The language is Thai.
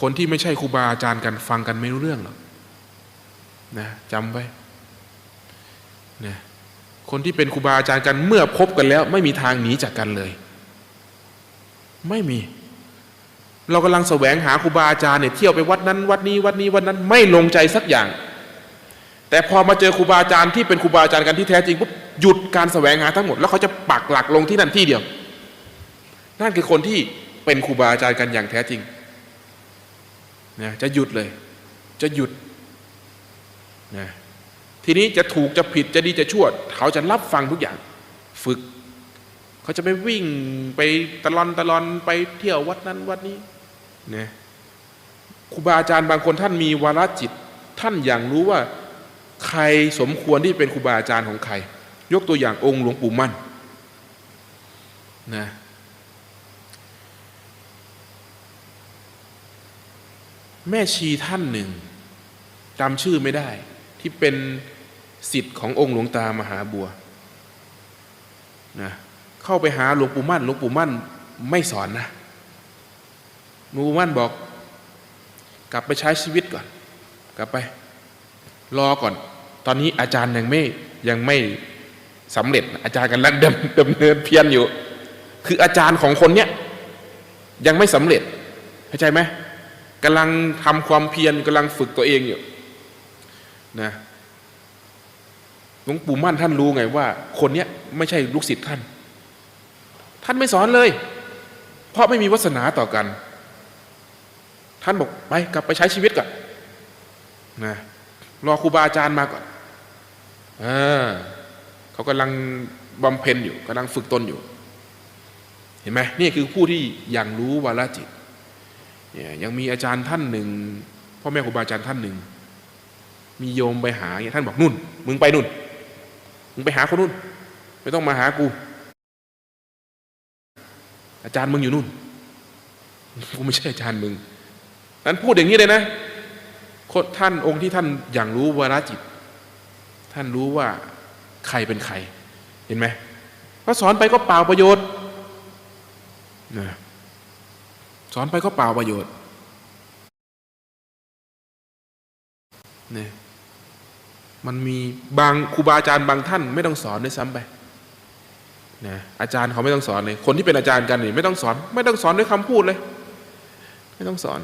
คนที่ไม่ใช่ครูบาอาจารย์กันฟังกันไม่รู้เรื่องหรอกนะจำไว้นะคนที่เป็นครูบาอาจารย์กันเมื่อพบกันแล้ว ไม่มีทางหนีจากกันเลย ไม่มี เรากำลังแสวงหาครูบาอาจารย์เนี่ยเที่ยวไปวัดนั้น วัดนี้วัดนี้วัดนั้น ไม่ลงใจสักอย่าง แต่พอมาเจอครูบาอาจารย์ที่เป็นครูบาอาจารย์กันที่แท้จริงปุ๊บหยุดการแสวงหาทั้งหมด แล้วเขาจะปักหลักลงที่นั่นที่เดียว นั่นคือคนที่เป็นครูบาอาจารย์กันอย่างแท้จริง นะจะหยุดเลย จะหยุดนะทีนี้จะถูกจะผิดจะดีจะชั่วเขาจะรับฟังทุกอย่าง ฝึก เขาจะไปวิ่งไปตะลอนตะลอนไปเที่ยววัดนั้นวัดนี้นะครูบาอาจารย์บางคนท่านมีวาระจิต ท่านอย่างรู้ว่าใครสมควรที่เป็นครูบาอาจารย์ของใคร ยกตัวอย่างองค์หลวงปู่มั่นนะ แม่ชีท่านหนึ่งจำชื่อไม่ได้ ที่เป็นสิทธิ์ขององค์หลวงตามหาบัวนะเข้าไปหาหลวงปู่มั่นหลวงปู่มั่นไม่สอนนะหลวงปู่มั่นบอก กลับไปใช้ชีวิตก่อน กลับไป รอก่อน ตอนนี้อาจารย์ยังไม่ยังไม่สำเร็จ อาจารย์กำลังดำดำเนินเพียรอยู่ คืออาจารย์ของคนเนี้ยยังไม่สำเร็จเข้าใจไหม กำลังทำความเพียรกำลังฝึกตัวเองอยู่นะหลวงปู่มั่นท่านรู้ไงว่า คนเนี้ยไม่ใช่ลูกศิษย์ท่าน ท่านไม่สอนเลย เพราะไม่มีวาสนาต่อกัน ท่านบอกไปกลับไปใช้ชีวิตก่อนนะรอครูบาอาจารย์มาก่อนเออเขากำลังบำเพ็ญอยู่กำลังฝึกตนอยู่ เห็นไหมนี่คือผู้ที่ยังรู้วาลจิต ยังมีอาจารย์ท่านหนึ่งพ่อแม่ครูบาอาจารย์ท่านหนึ่ง มีโยมไปหาเนี่ยท่านบอกนุ่น มึงไปนุ่น มึงไปหาคนนุ่น ไม่ต้องมาหากู อาจารย์มึงอยู่นู่น กูไม่ใช่อาจารย์มึง นั้นพูดอย่างนี้เลยนะท่านองค์ที่ท่านอย่างรู้วาระจิต ท่านรู้ว่าใครเป็นใคร เห็นไหมก็สอนไปก็เปล่าประโยชน์นะ อนไปก็เปล่าประโยชน์เนี่ยมันมีบางครูบาอาจารย์บางท่านไม่ต้องสอนด้วยซ้ำไปนะอาจารย์เขาไม่ต้องสอนเลย คนที่เป็นอาจารย์กันนี่ไม่ต้องสอน ไม่ต้องสอนด้วยคำพูดเลย ไม่ต้องสอน